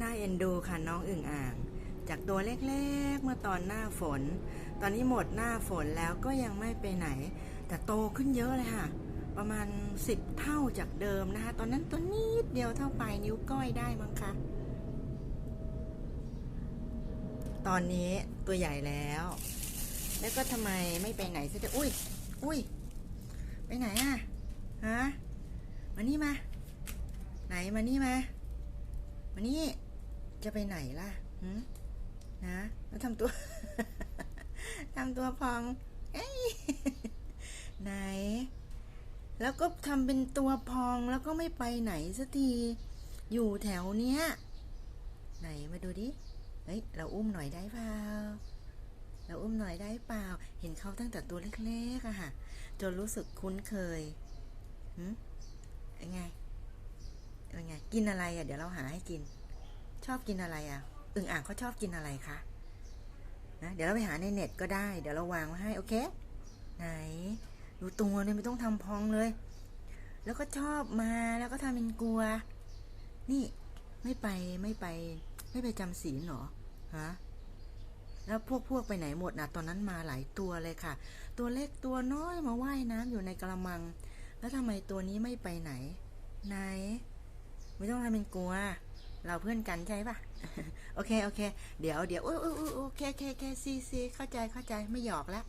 น่าเอ็นดูค่ะน้องอึ่งอ่าง จากตัวเล็กๆเมื่อตอนหน้าฝน ตอนนี้หมดหน้าฝนแล้วก็ยังไม่ไปไหน แต่โตขึ้นเยอะเลยค่ะ ประมาณสิบเท่าจากเดิมนะคะ ตอนนั้นตัวนิดเดียวเท่าปลายนิ้วก้อยได้มั้งคะตอนนี้ตัวใหญ่แล้ว แล้วก็ทำไมไม่ไปไหนซะจะอุ้ย อุ้ย ไปไหนอะฮะ มานี่มา ไหนมานี่มา มานี่จะไปไหนล่ะหืนะแล้วทำตัว ทำตัวพองเอ้ยไหน แล้วก็ทำเป็นตัวพองแล้วก็ไม่ไปไหนสักที อยู่แถวเนี้ย ไหนมาดูดิ เฮ้ย เราอุ้มหน่อยได้เปล่า เราอุ้มหน่อยได้เปล่า เห็นเขาตั้งแต่ตัวเล็กๆอะค่ะ จนรู้สึกคุ้นเคยหืมยังไง ไง กินอะไรอะ เดี๋ยวเราหาให้กิน ชอบกินอะไรอะอึ่งอ่างเขาชอบกินอะไรคะนะเดี๋ยวเราไปหาในเน็ตก็ได้ เดี๋ยวเราวางไว้ให้โอเค ไหนดูตัวเนี่ยไม่ต้องทำพองเลย แล้วก็ชอบมาแล้วก็ทำเป็นกลัว นี่ไม่ไปไม่ไป ไม่ไปจำศีลหรอฮะแล้วพวกพวกไปไหนหมดนะตอนนั้นมาหลายตัวเลยค่ะ ตัวเล็กตัวน้อยมาว่ายน้ำอยู่ในกระมัง แล้วทำไมตัวนี้ไม่ไปไหน ไหน ไม่ต้องทำเป็นกลัว เราเพื่อนกันใช่ปะโอเคโอเค เดี๋ยวเดี๋ยวโอ้โอ้ยโอ้ยโอเคโอเคโอเคซีซีเข้าใจเข้าใจไม่หยอกแล้ว